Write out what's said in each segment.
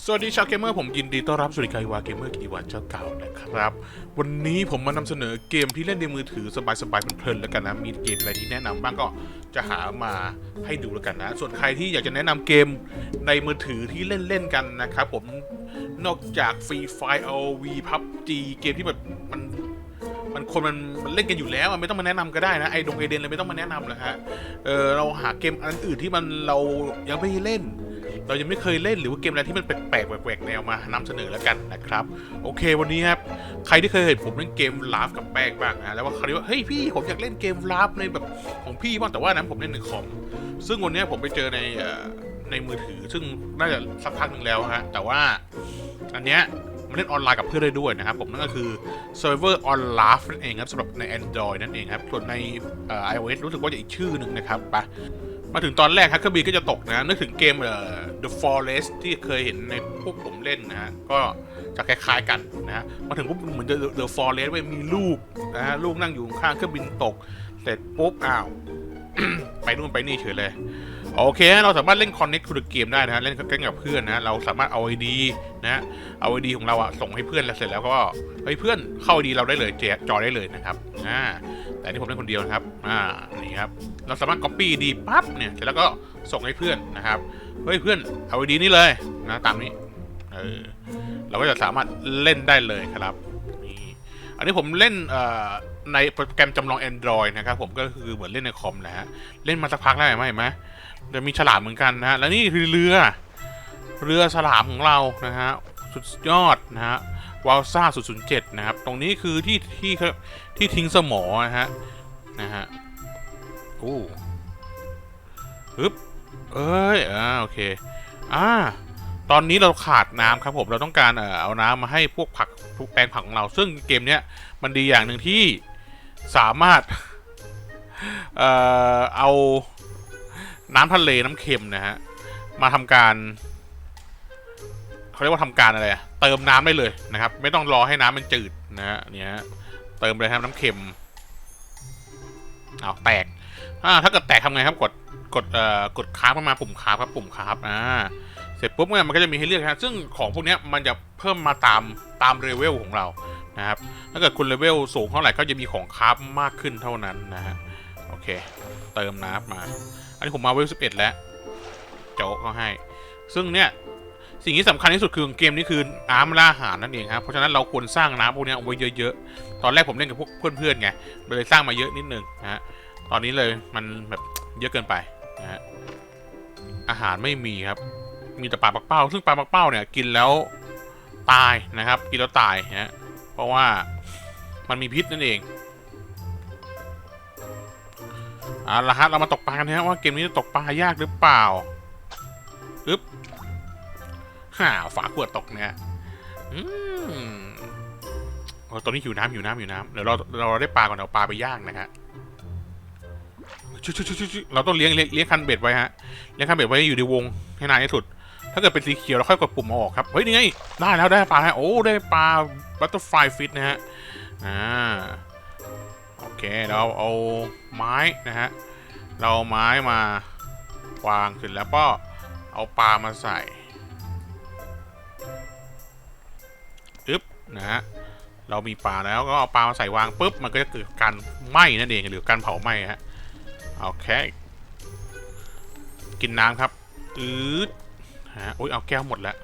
สวัสดีชาวเกมเมอร์ผมยินดีต้อนรับสู่รายการวาเกมเมอร์กีวันเจ้าเก่านะครับ วันนี้ผมมานำเสนอเกมที่เล่นในมือถือสบายๆเพลินๆแล้วกันนะมีเกมอะไรที่แนะนำบ้างก็จะหามาให้ดูแล้วกันนะ ส่วนใครที่อยากจะแนะนำเกมในมือถือที่เล่นๆกันนะครับผมนอกจากฟรีไฟเอาวีพับจีเกมที่แบบมันมันคนมันมันเล่นกันอยู่แล้วอะไม่ต้องมาแนะนำก็ได้นะไอดงไอเดนเลยไม่ต้องมาแนะนำนะฮะเออเราหาเกมอันอื่นที่มันเรายังไม่ได้เล่น เรายังไม่เคยเล่นหรือว่าเกมอะไรที่มันแปลกๆแหวกๆแนวมานำเสนอแล้วกันนะครับ โอเควันนี้ครับใครที่เคยเห็นผมเล่นเกมลาฟกับแป้งบ้างนะแล้วว่าเขาเรียกว่าเฮ้ยพี่ผมอยากเล่นเกมลาฟในแบบของพี่บ้างแต่ว่านั้นผมเล่นในคอมซึ่งวันนี้ผมไปเจอในในมือถือ ซึ่งน่าจะสักพักหนึ่งแล้วฮะแต่ว่าอันเนี้ยมันเล่นออนไลน์กับเพื่อนได้ด้วยนะครับผมนั่นก็คือ Server on l a f นั่นเองครับสำหรับใน Android นั่นเองครับส่วนในเอ่อ iOS รู้สึกว่าจะอีกชื่อหนึ่งนะครับไป มาถึงตอนแรกฮักเกอร์บีก็จะตกนะ นึกถึงเกมเอ่อ The Forest ที่เคยเห็นในพวกผมเล่นนะฮะก็จะคล้ายๆกันนะฮะมาถึงปุ๊บเหมือน The The Forest ไว้มีลูกนะฮะลูกนั่งอยู่ข้างเครื่องบินตก เสร็จปุ๊บอ้าว ไปนู่นไปนี่เฉยเลย โอเค เราสามารถเล่น Connect to the Game ได้นะฮะเล่นกันกับเพื่อนนะ เราสามารถเอา ID นะฮะเอา ID ของเราอะส่งให้เพื่อนแล้วเสร็จแล้วก็เฮ้ยเพื่อนเข้า ID เราได้เลยเจจอได้เลยนะครับอ่าแต่นี่ผมเล่นคนเดียวนะครับอ่านี่ครับเราสามารถ copy ดีปั๊บเนี่ยเสร็จแล้วก็ส่งให้เพื่อนนะครับเฮ้ยเพื่อนเอาไอดีนี่เลยนะตามนี้เออเราก็จะสามารถเล่นได้เลยครับนี่อันนี้ผมเล่นเอ่อ ในโปรแกรมจำลอง Android นะครับผมก็คือเหมือนเล่นในคอมนะฮะ เล่นมาสักพักแล้วเห็นไหมเห็นไหมจะมีฉลามเหมือนกันนะฮะ แล้วนี่คือเรือ เรือฉลามของเรานะฮะ สุดยอดนะฮะวาลซ่า007นะครับ ตรงนี้คือที่ที่ที่ทิ้งสมอนะฮะ นะฮะโอ้ฮึบเอ้ยอ่าโอเค อ่า ตอนนี้เราขาดน้ำครับผม เราต้องการเอาน้ำมาให้พวกผักแปลงผักของเรา ซึ่งเกมเนี้ยมันดีอย่างหนึ่งที่ สามารถ เอ่อ เอาน้ำทะเลน้ำเค็มนะฮะ มาทำการเขาเรียกว่าทำการอะไรอะเติมน้ำได้เลยนะครับ ไม่ต้องรอให้น้ำมันจืดนะฮะเนี่ยเติมเลยครับน้ำเค็มเอาแตกอ่าถ้าเกิดแตกทำไงครับกดกดเอ่อกดคาร์บมาปุ่มคาร์บครับปุ่มคาร์บอ่าเสร็จปุ๊บเนี่ยมันก็จะมีให้เลือกฮะซึ่งของพวกนี้มันจะเพิ่มมาตามตามเลเวลของเรา นะครับ ถ้าเกิดคุณเลเวลสูงเท่าไหร่ก็จะมีของคร์บมากขึ้นเท่านั้นนะฮะ โอเค เติมน้ำมา อันนี้ผมมาเวลสิบเอ็ดแล้ว โจ๊กเขาให้ ซึ่งเนี่ย สิ่งที่สำคัญที่สุดคือเกมนี้คือน้ำล่าอาหารนั่นเองครับ เพราะฉะนั้นเราควรสร้างน้ำพวกนี้เอาไว้เยอะๆ ตอนแรกผมเล่นกับพวกเพื่อนๆไงเลยสร้างมาเยอะนิดนึงนะฮะ ตอนนี้เลยมันแบบเยอะเกินไปนะฮะ อาหารไม่มีครับ มีแต่ปลาปักเป้า ซึ่งปลาปักเป้าเนี่ยกินแล้วตายนะครับ กินแล้วตายฮะ เพราะว่ามันมีพิษนั่นเองเอาละฮะเรามาตกปลากันนะฮะว่าเกมนี้จะตกปลายากหรือเปล่าอึ๊บห่าฝาขวดตกเนี่ยอืมโอ้ตอนนี้หิวน้ำหิวน้ำหิวน้ำเดี๋ยวเราเราได้ปลาก่อนเอาปลาไปย่างนะฮะชุชุชุชุเราต้องเลี้ยงเลี้ยงเลี้ยงคันเบ็ดไว้ฮะเลี้ยงคันเบ็ดไว้อยู่ในวงให้นานที่สุด ถ้าเกิดเป็นสีเขียวเราค่อยกดปุ่มออกครับ เฮ้ย นี่ไง ได้แล้วได้ปลาโอ้ ได้ปลาบัตเตอร์ไฟฟิตนะฮะ อ่า โอเค เราเอาไม้นะฮะ เราเอาไม้มาวางเสร็จแล้วก็เอาปลามาใส่อึ๊บนะฮะ เรามีปลาแล้วก็เอาปลามาใส่วางปุ๊บ มันก็จะเกิดการไหม้นั่นเองหรือการเผาไหม้ฮะ โอเค กินน้ำครับอืด ฮะโอ้ยเอาแก้วหมดแล้ว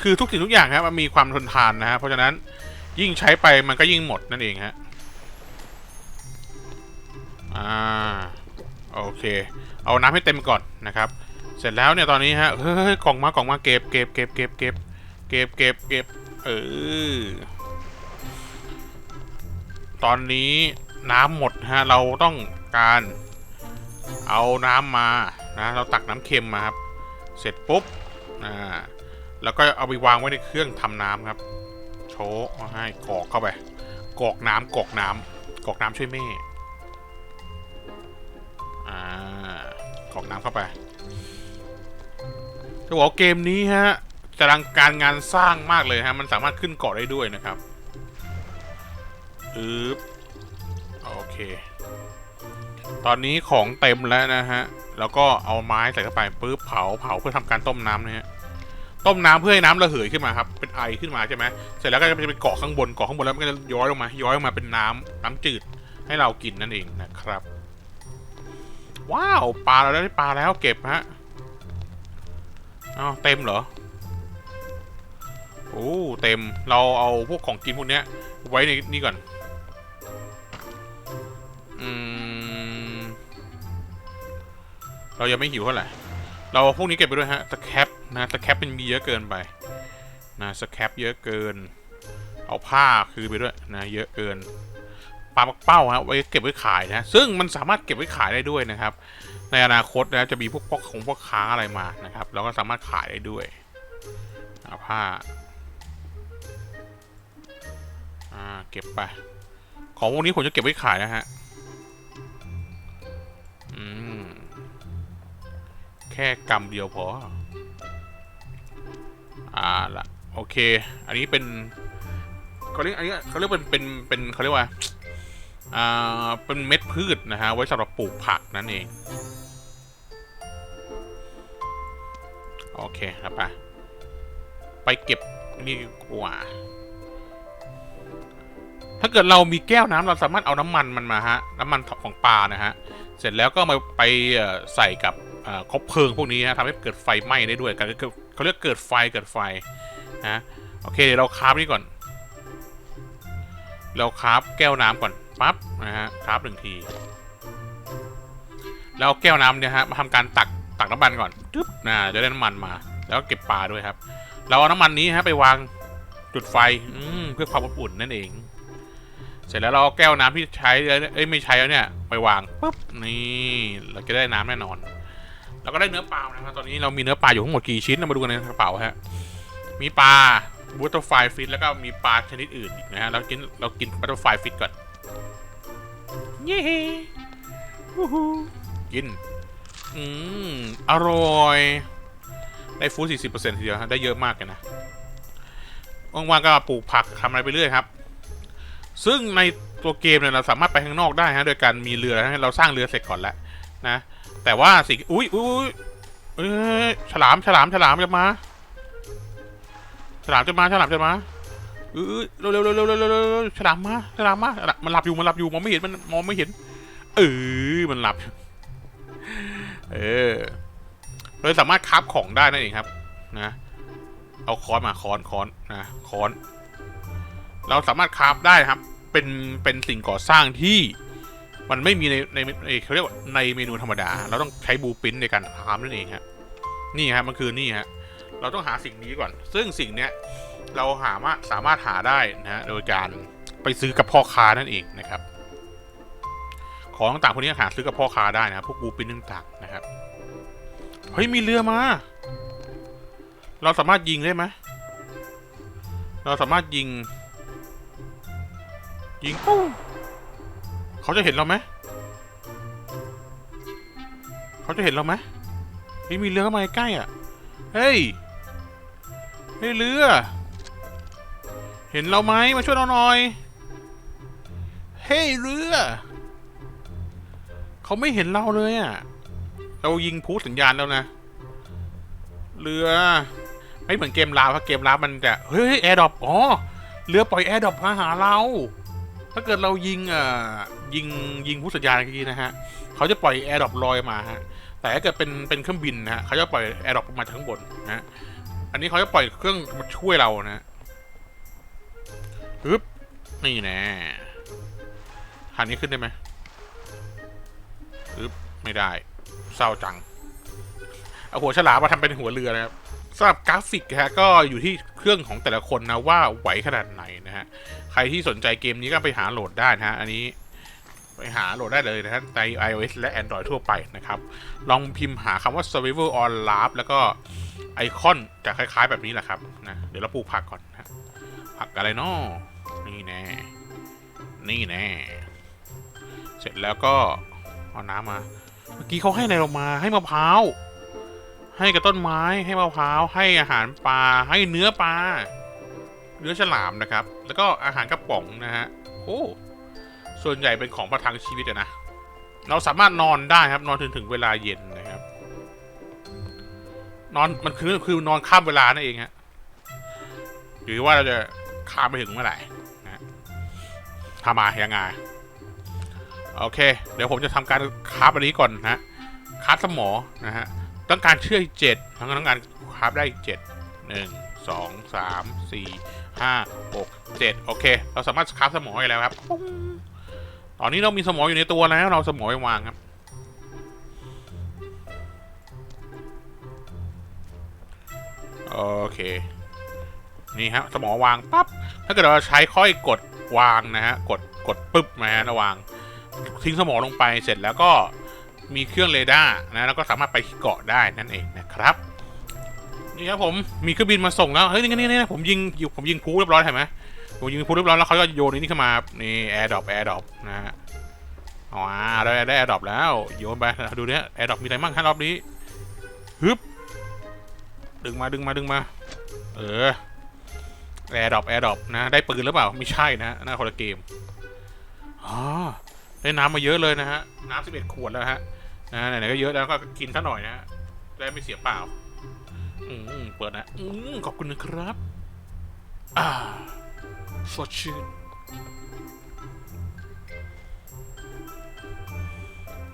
คือทุกสิ่งทุกอย่างครับมันมีความทนทานนะฮะเพราะฉะนั้นยิ่งใช้ไปมันก็ยิ่งหมดนั่นเองฮะอ่าโอเค เอาน้ำให้เต็มก่อนนะครับ เสร็จแล้วเนี่ยตอนนี้ฮะเฮ้ยกล่องมากล่องมาเก็บเก็บเก็บเก็บเก็บเก็บเก็บเก็บเออตอนนี้น้ำหมดฮะเราต้องการเอาน้ำมานะ เราตักน้ำเค็มมาครับ เสร็จปุ๊บอ่าแล้วก็เอาไปวางไว้ในเครื่องทำน้ำครับ โชว์ให้กอกเข้าไปกอกน้ำกอกน้ำกอกน้ำช่วยแม่อ่ากอกน้ำเข้าไปจะบอกเกมนี้ฮะจะรังการงานสร้างมากเลยฮะมันสามารถขึ้นเกาะได้ด้วยนะครับอึ๊บโอเค ตอนนี้ของเต็มแล้วนะฮะ แล้วก็เอาไม้ใส่เข้าไปปุ๊บเผาเผาเพื่อทำการต้มน้ำนะฮะต้มน้ำเพื่อให้น้ำระเหยขึ้นมาครับเป็นไอขึ้นมาใช่ไหมเสร็จแล้วก็จะไปเกาะข้างบนเกาะข้างบนแล้วมันก็จะย้อยลงมา ย้อยลงมาเป็นน้ำน้ำจืดให้เรากินนั่นเองนะครับ ว้าวปลาเราได้ปลาแล้วเก็บฮะอ้าเต็มเหรอโอ้เต็มเราเอาพวกของกินพวกเนี้ยไว้ในนี่ก่อน เรายังไม่หิวเท่าไหร่ เราพวกนี้เก็บไปด้วยฮะสแคปนะสแคปเป็นมีเยอะเกินไปนะสแคปเยอะเกิน เอาผ้าคือไปด้วยนะเยอะเกินปลาปักเป้าฮะไว้เก็บไว้ขายนะซึ่งมันสามารถเก็บไว้ขายได้ด้วยนะครับ ในอนาคตนะจะมีพวกพวกของพวกค้าอะไรมานะครับ เราก็สามารถขายได้ด้วยเอาผ้าอ่าเก็บไป ของพวกนี้ผมจะเก็บไว้ขายนะฮะ แค่กำเดียวพอ อ่าละโอเค อันนี้เป็นเขาเรียกอันนี้เขาเรียกเป็นเป็นเป็นเขาเรียกว่าอ่าเป็นเม็ดพืชนะฮะไว้สำหรับปลูกผักนั่นเอง โอเคครับไปไปเก็บนี่กว่า ถ้าเกิดเรามีแก้วน้ำเราสามารถเอาน้ำมันมันมาฮะ น้ำมันของปลานะฮะ เสร็จแล้วก็มาไปใส่กับ คบเพลิงพวกนี้ฮะทำให้เกิดไฟไหม้ได้ด้วยการเขาเรียกเกิดไฟเกิดไฟนะโอเคเดี๋ยวเราคราฟนี่ก่อน เราคราฟแก้วน้ำก่อนปั๊บนะฮะคราฟหนึ่งที แล้วเอาแก้วน้ำเนี่ยฮะมาทำการตักตักน้ำมันก่อนจึ๊บนะจะได้น้ำมันมา แล้วก็เก็บปลาด้วยครับ เราเอาน้ำมันนี้ฮะไปวางจุดไฟอืเพื่อความอบอุ่นนั่นเอง เสร็จแล้วเราเอาแก้วน้ำที่ใช้เอ้ยไม่ใช้แล้วเนี่ยไปวางปุ๊บนี่เราจะได้น้ำแน่นอน เราก็ได้เนื้อปลานะครับตอนนี้เรามีเนื้อปลาอยู่ทั้งหมดกี่ชิ้นเรามาดูกันในกระเป๋าฮะมีปลาบัตเตอร์ไฟฟิตแล้วก็มีปลาชนิดอื่นอีกนะฮะเรากินเรากินบัตเตอร์ไฟฟิตก่อนเย้วู้ฮู้กินอืมอร่อยได้ฟู้ดสี่สิบเปอร์เซ็นต์ทีเดียวฮะได้เยอะมากเลยนะว่างๆก็ปลูกผักทำอะไรไปเรื่อยครับ ซึ่งในตัวเกมเนี่ยเราสามารถไปข้างนอกได้ฮะโดยการมีเรือนะเราสร้างเรือเสร็จก่อนแล้วนะ แต่ว่าสิ่งอุ้ยอุ้ยเอ้ยฉลามฉลามฉลามจะมาฉลามจะมาฉลามจะมาเอ้ยเร็วเร็วเร็วเร็วเร็วเร็วฉลามมาฉลามมามันหลับอยู่มันหลับอยู่มองไม่เห็นมันมองไม่เห็น เออมันหลับ เออเราสามารถคราฟของได้นั่นเองครับ นะ เอาค้อนมาค้อนค้อนนะค้อน เราสามารถคราฟได้ครับ เป็นเป็นสิ่งก่อสร้างที่ มันไม่มีในในในเขาเรียกว่าในเมนูธรรมดา เราต้องใช้บูปินในการทำนั่นเองครับนี่ครับมันคือนี่ฮะเราต้องหาสิ่งนี้ก่อน ซึ่งสิ่งเนี้ยเราหามาสามารถหาได้นะฮะโดยการไปซื้อกับพ่อค้านั่นเองนะครับ ของต่างๆพวกนี้หาซื้อกับพ่อค้าได้นะครับพวกบูปินต่างๆนะครับเฮ้ยมีเรือมา เราสามารถยิงได้ไหมเราสามารถยิง ยิงปุ้ง เขาจะเห็นเราไหมเขาจะเห็นเราไหมเฮ้ยมีเรือเข้ามาใกล้อะ เฮ้ย เฮ้ยเรือ เห็นเราไหมมาช่วยเราหน่อย เฮ้ยเรือ เขาไม่เห็นเราเลยอะ เรายิงพูสัญญาณแล้วนะ เรือ ไม่เหมือนเกมลาวเพราะเกมลาวมันจะ เฮ้ยแอร์ดรอปอ๋อ เรือปล่อยแอร์ดรอปมาหาเรา ถ้าเกิดเรายิงอ่อยิงยิงผู้สัญญาณเมื่อกี้นะฮะเขาจะปล่อยแอร์ดรอปลอยมาฮะแต่ถ้าเกิดเป็นเป็นเครื่องบินนะฮะเขาจะปล่อยแอร์ดรอปมาจากข้างบนนะฮะอันนี้เขาจะปล่อยเครื่องมาช่วยเรานะฮะฮึบนี่แน่หันนี้ขึ้นได้ไหมฮึบไม่ได้เศร้าจังเอาหัวฉลามมาทำเป็นหัวเรือนะครับ สำหรับกราฟิกฮะก็อยู่ที่เครื่องของแต่ละคนนะว่าไหวขนาดไหนนะฮะใครที่สนใจเกมนี้ก็ไปหาโหลดได้นะฮะอันนี้ไปหาโหลดได้เลยนะฮะใน iOS และ Android ทั่วไปนะครับ ลองพิมพ์หาคำว่า Survival on l a b แล้วก็ไอคอนจะคล้ายๆแบบนี้แหละครับนะเดี๋ยวเราปลูกผักก่อนนะผักอะไรเนาะนี่แน่ นี่แน่ เสร็จแล้วก็เอาน้ำมา เมื่อกี้เขาให้อะไรเรามาให้มะพร้าว ให้กับต้นไม้ให้มะพร้าวให้อาหารปลาให้เนื้อปลาเนื้อฉลามนะครับ แล้วก็อาหารกระป๋องนะฮะโอ้ส่วนใหญ่เป็นของประทังชีวิตนะเราสามารถนอนได้ครับนอนถึงถึงเวลาเย็นนะครับ นอนมันคือคือนอนข้ามเวลานั่นเองฮะหรือว่าเราจะข้ามไปถึงเมื่อไหร่นะทำมายังไงโอเค เดี๋ยวผมจะทำการคราฟอันนี้ก่อนนะคราฟสมอนะฮะ ต้องการเชื่ออีกเจ็ดทั้งต้องการคราฟได้อีกเจ็ดหนึ่งสองสามสี่ห้าหกเจ็ดโอเค เราสามารถคราฟสมอได้แล้วครับ ตอนนี้เรามีสมออยู่ในตัวแล้ว เราสมอไปวางครับ โอเค นี่ฮะสมอวางปั๊บ ถ้าเกิดเราใช้ค่อยกดวางนะฮะ กดกดปึ๊บนะฮะระวาง ทิ้งสมอลงไปเสร็จแล้วก็ มีเครื่องเรดาร์นะแล้วก็สามารถไปเกาะได้นั่นเองนะครับนี่ครับผมมีเครื่องบินมาส่งแล้วเฮ้ยนี่นี่นี่ผมยิงอยู่ผมยิงพลุเรียบร้อยเห็นไหมผมยิงพลุเรียบร้อยแล้วเขาก็โยนนี่ขึ้นมานี่แอร์ดรอปแอร์ดรอปนะฮะอ๋อได้ได้แอร์ดรอปแล้วโยนไปดูเนี้ยแอร์ดรอปมีอะไรบ้างครับรอบนี้ฮึบดึงมาดึงมาดึงมา เออแอร์ดรอปแอร์ดรอปนะ ได้ปืนหรือเปล่า ไม่ใช่นะน่าคนละเกมอ๋อ ได้น้ำมาเยอะเลยนะฮะ น้ำสิบเอ็ดขวดแล้วฮะนะไหนๆก็เยอะแล้วก็กินซะหน่อยนะฮะได้ไม่เสียเปล่า อืมเปิดนะอืมขอบคุณนะครับ อ่าสดชื่น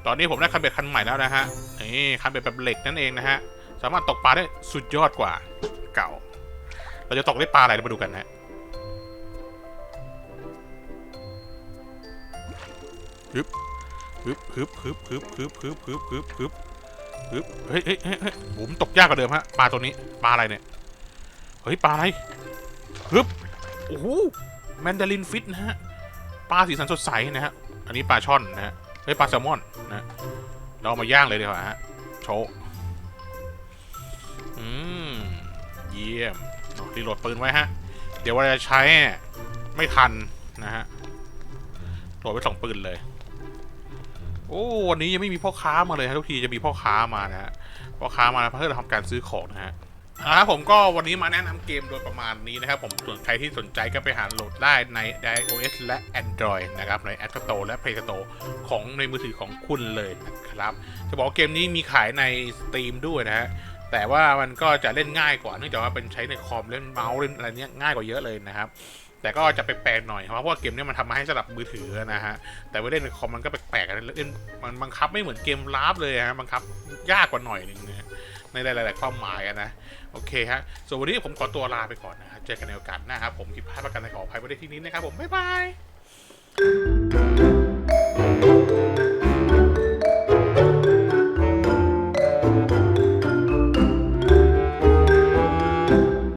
ตอนนี้ผมได้คันเบ็ดคันใหม่แล้วนะฮะนี่คันเบ็ดแบบเหล็กนั่นเองนะฮะ สามารถตกปลาได้สุดยอดกว่าเก่า เราจะตกได้ปลาอะไรเรามาดูกันนะ ฮึบฮึบฮึบฮึบฮึบฮึบฮึบฮึบฮึบฮึบเฮ้ยเฮ้ยเฮ้ยเฮ้ยผมตกยากกว่าเดิมฮะปลาตัวนี้ปลาอะไรเนี่ยเฮ้ยปลาอะไรฮึบโอ้โหแมนดารินฟิตนะฮะปลาสีสันสดใสนะฮะอันนี้ปลาช่อนนะฮะเฮ้ยปลาแซลมอนนะเราเอามาย่างเลยดีกว่าฮะโชว์อืมเยี่ยมรีโหลดปืนไว้ฮะเดี๋ยวเวลาจะใช้ไม่ทันนะฮะโหลดไว้สองปืนเลย โอ้วันนี้ยังไม่มีพ่อค้ามาเลยฮะทุกทีจะมีพ่อค้ามานะฮะพ่อค้ามาเพื่อทำการซื้อของนะฮะอ่าครับผมก็วันนี้มาแนะนำเกมโดยประมาณนี้นะครับ ผมส่วนใครที่สนใจก็ไปหาโหลดได้ใน iOS และ Android นะครับใน App Store และ Play Store ของในมือถือของคุณเลยนะครับ จะบอกเกมนี้มีขายใน Steam ด้วยนะฮะแต่ว่ามันก็จะเล่นง่ายกว่าเนื่องจากว่าเป็นใช้ในคอมเล่นเมาส์เล่นอะไรเนี้ยง่ายกว่าเยอะเลยนะครับ แต่ก็จะแปลกๆหน่อยเพราะว่าเกมนี้มันทำมาให้สำหรับมือถือนะฮะ แต่ว่าเล่นในคอมมันก็แปลกๆนะเล่นมันบังคับไม่เหมือนเกมลาฟเลยฮะบังคับยากกว่าหน่อยนึงนะในหลายๆความหมายนะ โอเคฮะ ส่วนวันนี้ผมขอตัวลาไปก่อนนะฮะเจอกันในโอกาสหน้าครับ ผมคิดพลาดประกันในขออภัยไว้ในที่นี้นะครับผม บ๊ายบาย